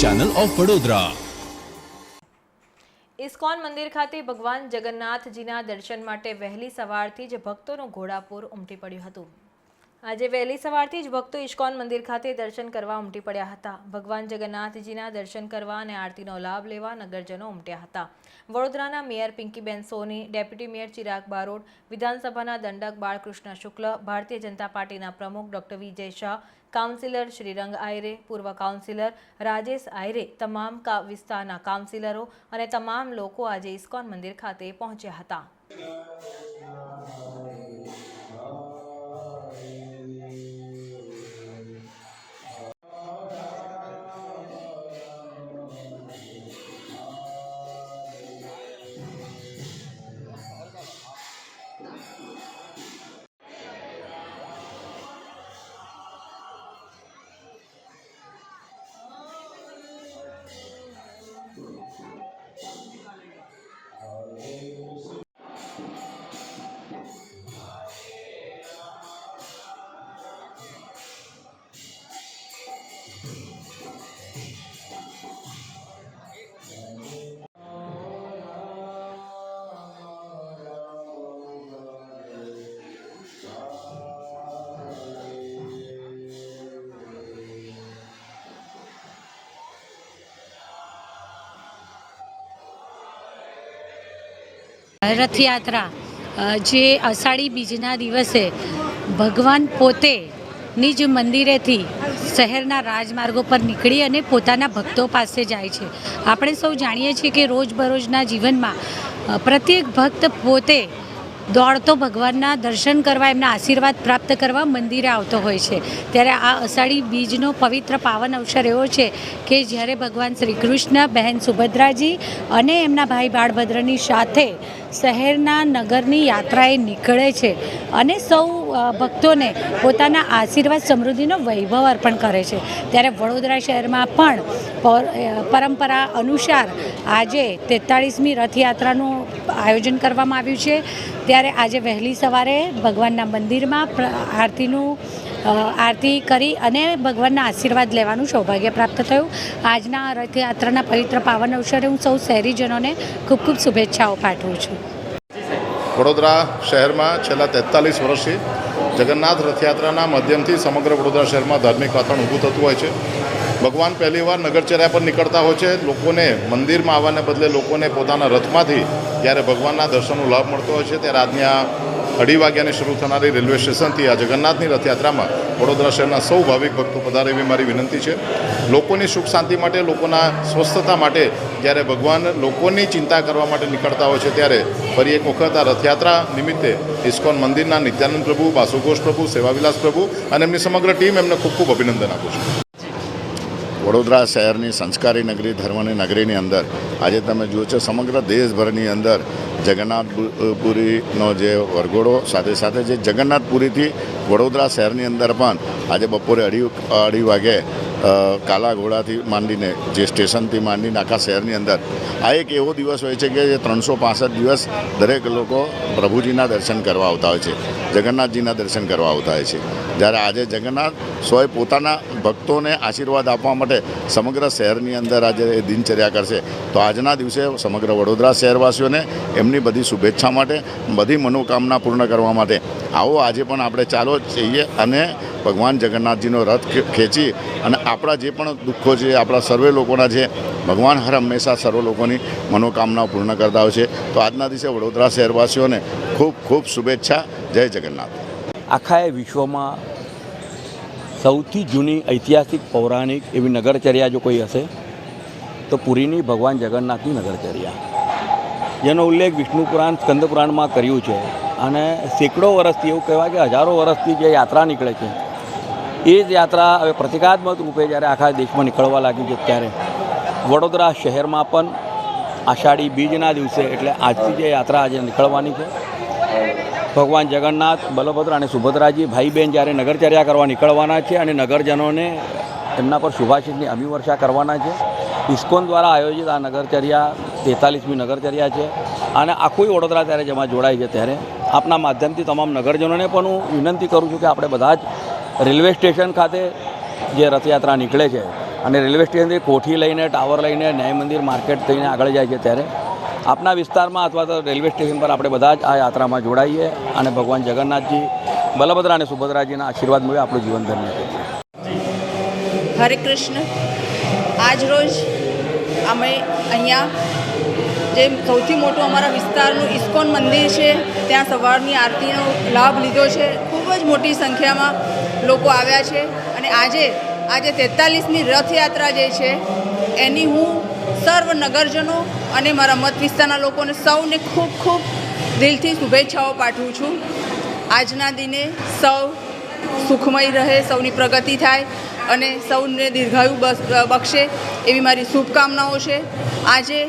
Channel of Vadodara ISKCON મંદિર ખાતે ભગવાન જગન્નાથજીના દર્શન માટે વહેલી સવારથી જ ભક્તોનું ઘોડાપૂર ઉમટી પડ્યું હતું. આજે વહેલી સવારથી જ ભક્તો ઇસ્કોન મંદિર ખાતે દર્શન કરવા ઉમટી પડ્યા હતા. ભગવાન જગન્નાથજીના દર્શન કરવા અને આરતીનો લાભ લેવા નગરજનો ઉમટ્યા હતા. વડોદરાના mayor Pinkiben Soni, deputy mayor Chirag Barot, વિધાનસભાના દંડક બાળકૃષ્ણ શુક્લ, ભારતીય જનતા પાર્ટીના પ્રમુખ ડોક્ટર વિજય શાહ, કાઉન્સિલર શ્રીરંગ આયરે, પૂર્વ કાઉન્સિલર રાજેશ આયરે, તમામ વિસ્તારના કાઉન્સિલરો અને તમામ લોકો આજે ઇસ્કોન મંદિર ખાતે પહોંચ્યા હતા. રથયાત્રા જે અષાઢી બીજના દિવસે ભગવાન પોતે નિજ મંદિરેથી શહેરના રાજમાર્ગો પર નીકળી અને પોતાના ભક્તો પાસે જાય છે. આપણે સૌ જાણીએ છીએ કે રોજબરોજના જીવનમાં પ્રત્યેક ભક્ત પોતે દોડતો ભગવાનના દર્શન કરવા, એમના આશીર્વાદ પ્રાપ્ત કરવા મંદિરે આવતો હોય છે. ત્યારે આ અષાઢી બીજનો પવિત્ર પાવન અવસર એવો છે કે જ્યારે ભગવાન શ્રી કૃષ્ણ બહેન સુભદ્રાજી અને એમના ભાઈ બાળભદ્રની સાથે શહેરના નગરની યાત્રાએ નીકળે છે અને સૌ ભક્તોને પોતાના આશીર્વાદ સમૃદ્ધિનો વૈભવ અર્પણ કરે છે. ત્યારે વડોદરા શહેરમાં પણ પર- પરંપરા અનુસાર આજે તેતાળીસમી રથયાત્રાનું આયોજન કરવામાં આવ્યું છે. ત્યારે આજે વહેલી સવારે ભગવાનના મંદિરમાં આરતીનું આરતી કરી અને ભગવાનના આશીર્વાદ લેવાનું સૌભાગ્ય પ્રાપ્ત થયું. આજના રથયાત્રાના પવિત્ર પાવન અવસરે હું સૌ શહેરીજનોને ખૂબ ખૂબ શુભેચ્છાઓ પાઠવું છું. વડોદરા શહેરમાં છેલ્લા તેતાલીસ વર્ષથી જગન્નાથ રથયાત્રાના માધ્યમથી સમગ્ર વડોદરા શહેરમાં ધાર્મિક વાતાવરણ ઊભું થતું હોય છે. ભગવાન પહેલીવાર નગરચર્યા પર નીકળતા હોય છે. લોકોને મંદિરમાં આવવાને બદલે લોકોને પોતાના રથમાંથી જ્યારે ભગવાનના દર્શનનો લાભ મળતો હોય છે, ત્યારે આજની આ અઢી વાગ્યાની શરૂ થનારી રેલવે સ્ટેશનથી આ જગન્નાથની રથયાત્રામાં વડોદરા શહેરના સૌ ભાવિક ભક્તો પધારે એવી મારી વિનંતી છે. લોકોની સુખ શાંતિ માટે, લોકોના સ્વસ્થતા માટે જ્યારે ભગવાન લોકોની ચિંતા કરવા માટે નીકળતા હોય છે, ત્યારે ફરી એક વખત આ રથયાત્રા નિમિત્તે ઇસ્કોન મંદિરના નિત્યાનંદ પ્રભુ, બાસુઘોષ પ્રભુ, સેવાવિલાસ પ્રભુ અને એમની સમગ્ર ટીમ એમને ખૂબ ખૂબ અભિનંદન આપું છું. વડોદરા શહેરની સંસ્કારી નગરી ધર્મની નગરીની અંદર આજે તમે જુઓ છો સમગ્ર દેશભરની અંદર જગન્નાથપુરીનો જે વરઘોડો, સાથે સાથે જે જગન્નાથપુરીથી વડોદરા શહેરની અંદર પણ આજે બપોરે અઢી અઢી વાગે કાલા ઘોડાથી માંડીને, જે સ્ટેશનથી માંડીને આખા શહેરની અંદર, આ એક એવો દિવસ હોય છે કે જે ત્રણસો દિવસ દરેક લોકો પ્રભુજીના દર્શન કરવા આવતા હોય છે, જગન્નાથજીના દર્શન કરવા આવતા હોય છે. જ્યારે આજે જગન્નાથ સ્વય પોતાના ભક્તોને આશીર્વાદ આપવા માટે સમગ્ર શહેરની અંદર આજે દિનચર્યા કરશે, તો આજના દિવસે સમગ્ર વડોદરા શહેરવાસીઓને એમની બધી શુભેચ્છા માટે, બધી મનોકામના પૂર્ણ કરવા માટે. આવો આજે પણ આપણે ચાલો જઈએ અને ભગવાન જગન્નાથજીનો રથ ખેંચી અને આપણા જે પણ દુઃખો છે, આપણા સર્વે લોકોના છે, ભગવાન હર હંમેશા સર્વ લોકોની મનોકામનાઓ પૂર્ણ કરતા હોય છે. તો આજના દિવસે વડોદરા શહેરવાસીઓને ખૂબ ખૂબ શુભેચ્છા. જય જગન્નાથ. આખા એ વિશ્વમાં સૌથી જૂની ઐતિહાસિક પૌરાણિક એવી નગરચર્યા જો કોઈ હશે, તો પુરીની ભગવાન જગન્નાથની નગરચર્યા. જેનો ઉલ્લેખ વિષ્ણુ પુરાણ, સ્કંદ પુરાણમાં કર્યું છે. અને સેંકડો વર્ષથી એવું કહેવાય કે હજારો વર્ષથી જે યાત્રા નીકળે છે. એ જ યાત્રા હવે પ્રતિકાત્મક રૂપે જ્યારે આખા દેશમાં નીકળવા લાગી છે ત્યારે. વડોદરા શહેરમાં પણ આષાઢી બીજના દિવસે એટલે આજથી જે યાત્રા આજે નીકળવાની છે. ભગવાન જગન્નાથ, બલભદ્ર અને સુભદ્રાજી ભાઈ બહેન જ્યારે નગરચર્યા કરવા નીકળવાના છે અને નગરજનોને એમના પર શુભાશીષની અભિવર્ષા કરવાના છે. ઇસ્કોન દ્વારા આયોજિત આ નગરચર્યા તેતાલીસમી નગરચર્યા છે અને આખું વડોદરા ત્યારે જેમાં જોડાય છે ત્યારે. આપના માધ્યમથી તમામ નગરજનોને પણ હું વિનંતી કરું છું કે આપણે બધા જ રેલવે સ્ટેશન ખાતે જે રથયાત્રા નીકળે છે અને રેલવે સ્ટેશનથી કોઠી લઈને, ટાવર લઈને, ન્યાય મંદિર માર્કેટ થઈને આગળ જાય છે ત્યારે. આપના વિસ્તારમાં અથવા તો રેલવે સ્ટેશન પર આપણે બધા જ આ યાત્રામાં જોડાઈએ અને ભગવાન જગન્નાથજી, બલભદ્રા અને સુભદ્રાજીના આશીર્વાદ મળે આપણું જીવન ધન્ય કરીએ હરે કૃષ્ણ. આજ અમે અહીંયા જે સૌથી મોટું અમારા વિસ્તારનું ઇસ્કોન મંદિર છે, ત્યાં સવારની આરતીનો લાભ લીધો છે. ખૂબ જ મોટી સંખ્યામાં લોકો આવ્યા છે અને આજે આજે તેતાલીસમી રથયાત્રા જે છે, એની હું સર્વ નગરજનો અને મારા મત વિસ્તારના લોકોને સૌને ખૂબ ખૂબ દિલથી શુભેચ્છાઓ પાઠવું છું. આજના દિને સૌ સુખમય રહે, સૌની પ્રગતિ થાય અને સૌને દીર્ઘાયુ બક્ષે એવી મારી શુભકામનાઓ છે. આજે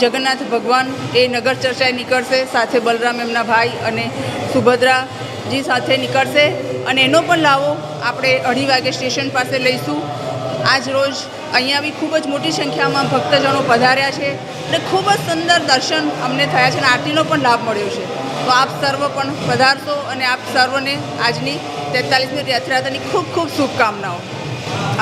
જગન્નાથ ભગવાન એ નગર ચર્ચાએ નીકળશે, સાથે બલરામ એમના ભાઈ અને સુભદ્રાજી સાથે નીકળશે. અને એનો પણ લાવો આપણે અઢી વાગે સ્ટેશન પાસે લઈશું. આજ રોજ અહીંયા બી ખૂબ જ મોટી સંખ્યામાં ભક્તજનો પધાર્યા છે અને ખૂબ જ સુંદર દર્શન અમને થયા છે અને આરતીનો પણ લાભ મળ્યો છે. તો આપ સર્વ પણ પધારશો અને આપ સર્વને આજની તેતાલીસમી રથયાત્રાની ખૂબ ખૂબ શુભકામનાઓ.